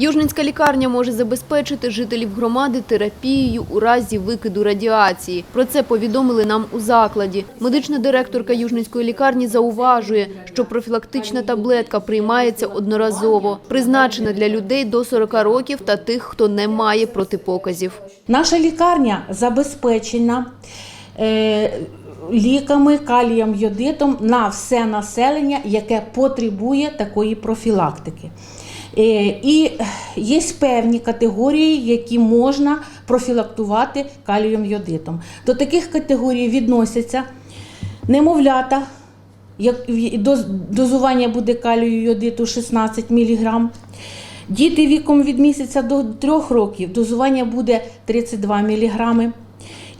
Южненська лікарня може забезпечити жителів громади терапією у разі викиду радіації. Про це повідомили нам у закладі. Медична директорка Южненської лікарні зауважує, що профілактична таблетка приймається одноразово, призначена для людей до 40 років та тих, хто не має протипоказів. Наша лікарня забезпечена е, ліками, калієм, йодитом на все населення, яке потребує такої профілактики. Е, і є певні категорії, які можна профілактувати калієм йодитом. До таких категорій відносяться немовлята, дозування буде калію йодиту 16 мг. Діти віком від місяця до 3 років дозування буде 32 мг.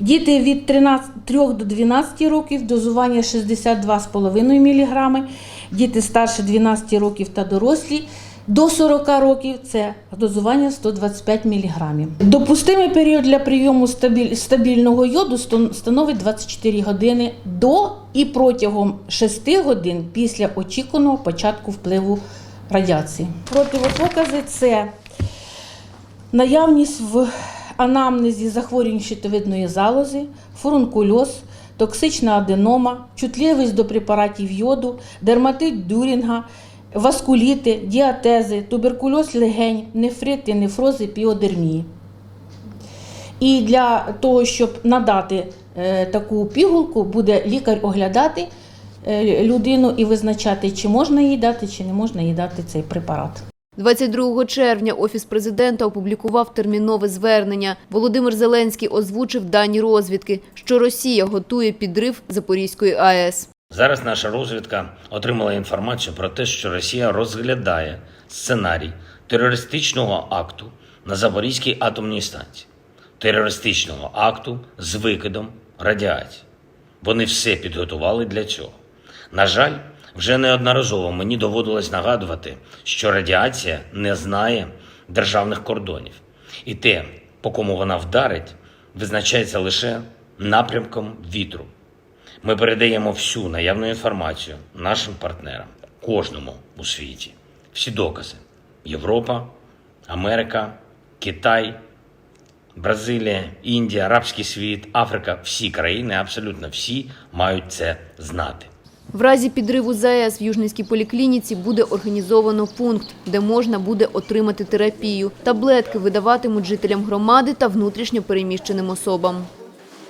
Діти від 13, 3 до 12 років дозування 62,5 мг. Діти старше 12 років та дорослі до 40 років це дозування 125 мг. Допустимий період для прийому стабіль- стабільного йоду становить 24 години до і протягом 6 годин після очікуваного початку впливу радіації. Противопокази це наявність в анамнезі захворювань щитовидної залози, фурункульоз, токсична аденома, чутливість до препаратів йоду, дерматит дюрінга, васкуліти, діатези, туберкульоз легень, нефрити, нефрози, піодермії. І для того, щоб надати е, таку пігулку, буде лікар оглядати е, людину і визначати, чи можна їй дати, чи не можна їй дати цей препарат. 22 червня Офіс президента опублікував термінове звернення. Володимир Зеленський озвучив дані розвідки, що Росія готує підрив Запорізької АЕС. Зараз наша розвідка отримала інформацію про те, що Росія розглядає сценарій терористичного акту на Запорізькій атомній станції, терористичного акту з викидом радіації. Вони все підготували для цього. На жаль, вже неодноразово мені доводилось нагадувати, що радіація не знає державних кордонів, і те, по кому вона вдарить, визначається лише напрямком вітру. Ми передаємо всю наявну інформацію нашим партнерам, кожному у світі. Всі докази: Європа, Америка, Китай, Бразилія, Індія, Арабський світ, Африка, всі країни, абсолютно всі мають це знати. В разі підриву ЗАЕС в Южненській поліклініці буде організовано пункт, де можна буде отримати терапію. Таблетки видаватимуть жителям громади та внутрішньо переміщеним особам.